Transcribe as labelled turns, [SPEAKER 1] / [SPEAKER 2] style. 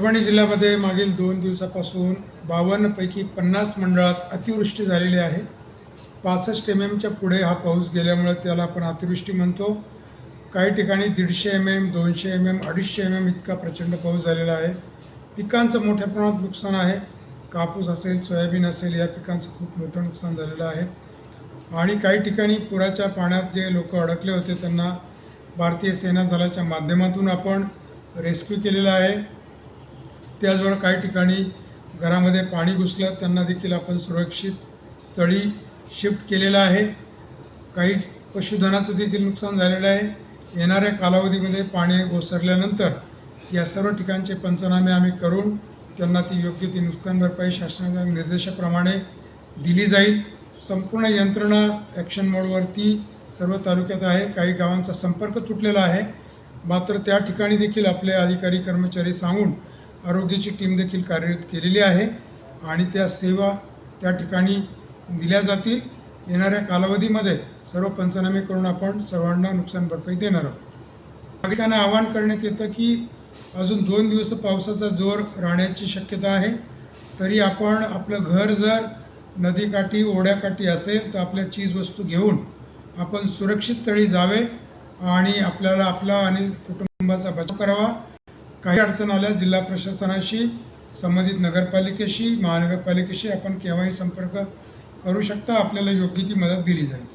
[SPEAKER 1] परभणी जिल्ह्यामध्ये मागील दोन दिवसापासून बावन्नपैकी पन्नास मंडळात अतिवृष्टी झालेली आहे. पासष्ट एम एमच्या पुढे हा पाऊस गेल्यामुळे त्याला आपण अतिवृष्टी म्हणतो. काही ठिकाणी दीडशे एम एम दोनशे एम एम अडीचशे एम एम इतका प्रचंड पाऊस झालेला आहे. पिकांचं मोठ्या प्रमाणात नुकसान आहे. कापूस असेल सोयाबीन असेल या पिकांचं खूप मोठं नुकसान झालेलं आहे. आणि काही ठिकाणी पुराच्या पाण्यात जे लोक अडकले होते त्यांना भारतीय सेना दलाच्या माध्यमातून आपण रेस्क्यू केलेला आहे. त्याचबरोबर काही ठिकाणी घरामध्ये पाणी घुसलं त्यांना देखील आपण सुरक्षित स्थळी शिफ्ट केलेलं आहे. काही पशुधनाचं देखील नुकसान झालेलं आहे. येणाऱ्या कालावधीमध्ये पाणी ओसरल्यानंतर या सर्व ठिकाणचे पंचनामे आम्ही करून त्यांना ती योग्य ती नुकसान भरपाई शासनाच्या निर्देशाप्रमाणे दिली जाईल. संपूर्ण यंत्रणा ॲक्शन मोडवरती सर्व तालुक्यात आहे. काही गावांचा संपर्क तुटलेला आहे. मात्र त्या ठिकाणी देखील आपले अधिकारी कर्मचारी सांगून आरोग्याची टीम देखील कार्यरत केलेली आहे आणि त्या सेवा त्या ठिकाणी दिल्या जातील. येणाऱ्या कालावधीमध्ये सर्व पंचनामे करून आपण सर्वांना नुकसान भरपाई देणार आहोत. नागरिकांना आवाहन करण्यात येतं की अजून दोन दिवस पावसाचा जोर राहण्याची शक्यता आहे. तरी आपण आपलं घर जर नदीकाठी ओढ्याकाठी असेल तर आपल्या चीजवस्तू घेऊन आपण सुरक्षित तळी जावे आणि आपल्याला आपला आणि कुटुंबाचा बचाव करावा. काही अडचण आल्या जिल्हा प्रशासनाशी संबंधित नगरपालिकेशी महानगरपालिकेशी आपण केव्हाही संपर्क करू शकता. आपल्याला योग्य ती मदत दिली जाईल.